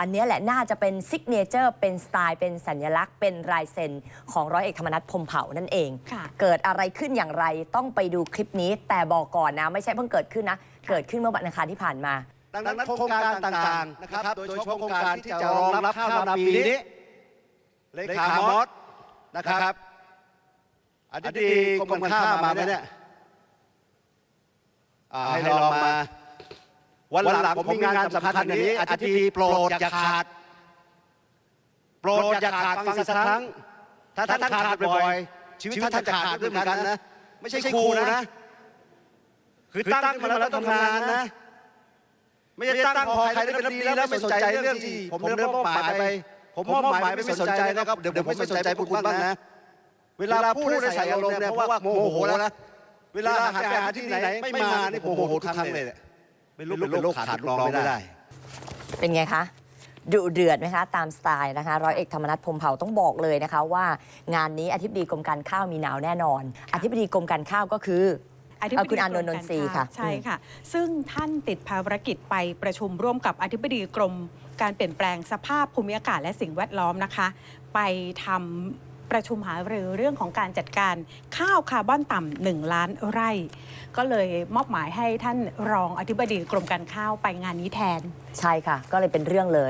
อันเนี้ยแหละน่าจะเป็นซิกเนเจอร์เป็นสไตล์ เป็นสัญลักษณ์ เป็นลายเซ็นของร้อยเอกธรรมนัฐพรหมเผ่านั่นเอง ค่ะ เกิดอะไรขึ้นอย่างไรต้องไปดูคลิปนี้ แต่บอกก่อนนะ ไม่ใช่เพิ่งเกิดขึ้นนะ เกิดขึ้นเมื่อวันอังคารที่ผ่านมา ดังนั้นโครงการต่างๆนะครับ โดยเฉพาะโครงการที่จะรองรับข้าวนาปีนี้เลขามอสนะครับอธิบดีกรมการข้าวมาไหมเนี่ยอ่าให้ลองมา วันหลังผมมีงานสำคัญอย่างนี้อธิบดีโปรดอย่าขาด โปรดอย่าขาดฟังสักครั้ง ถ้าท่านขาดบ่อยๆชีวิตท่านจะขาดด้วยเหมือนกันนะ ไม่ใช่ครูนะ คือตั้งขึ้นมาแล้วต้องทำงานนะ ไม่ใช่ตั้งพอใครได้เป็นรัฐมนตรีแล้วไม่สนใจเรื่องที่ ผมได้มอบหมายไป ผมมอบหมายไปไม่สนใจนะครับเดี๋ยวผมไม่สนใจพวกคุณบ้างนะ เวลาพูดได้ใส่อารมณ์เนี่ยเพราะว่าโมโหนะเวลาหันไปหาที่ไหนไม่มานี่ผมโมโหทุกครั้งเลยเนี่ยไม่รู้ เป็นโรคขาดลูกน้องไม่ได้ เป็นไงคะดุเดือดไหมคะ ตามสไตล์นะคะร้อยเอกธรรมนัฐพรหมเผ่าต้องบอกเลยนะคะ ว่างานนี้อธิบดีกรมการข้าวมีหนาวแน่นอน อธิบดีกรมการข้าวก็คืออธิบเอาดีคุณอานนท์นนทรีย์ค่ะ ใช่ค่ะ ซึ่งท่านติดภารกิจไปประชุมร่วมกับอธิบดีกรมการเปลี่ยนแปลงสภาพภูมิอากาศและสิ่งแวดล้อมนะคะ ไปทำ ประชุมหารือเรื่องของการจัดการข้าวคาร์บอนต่ำหนึ่งล้านไร่ ก็เลยมอบหมายให้ท่านรองอธิบดีกรมการข้าวไปงานนี้แทน ใช่ค่ะ ก็เลยเป็นเรื่องเลย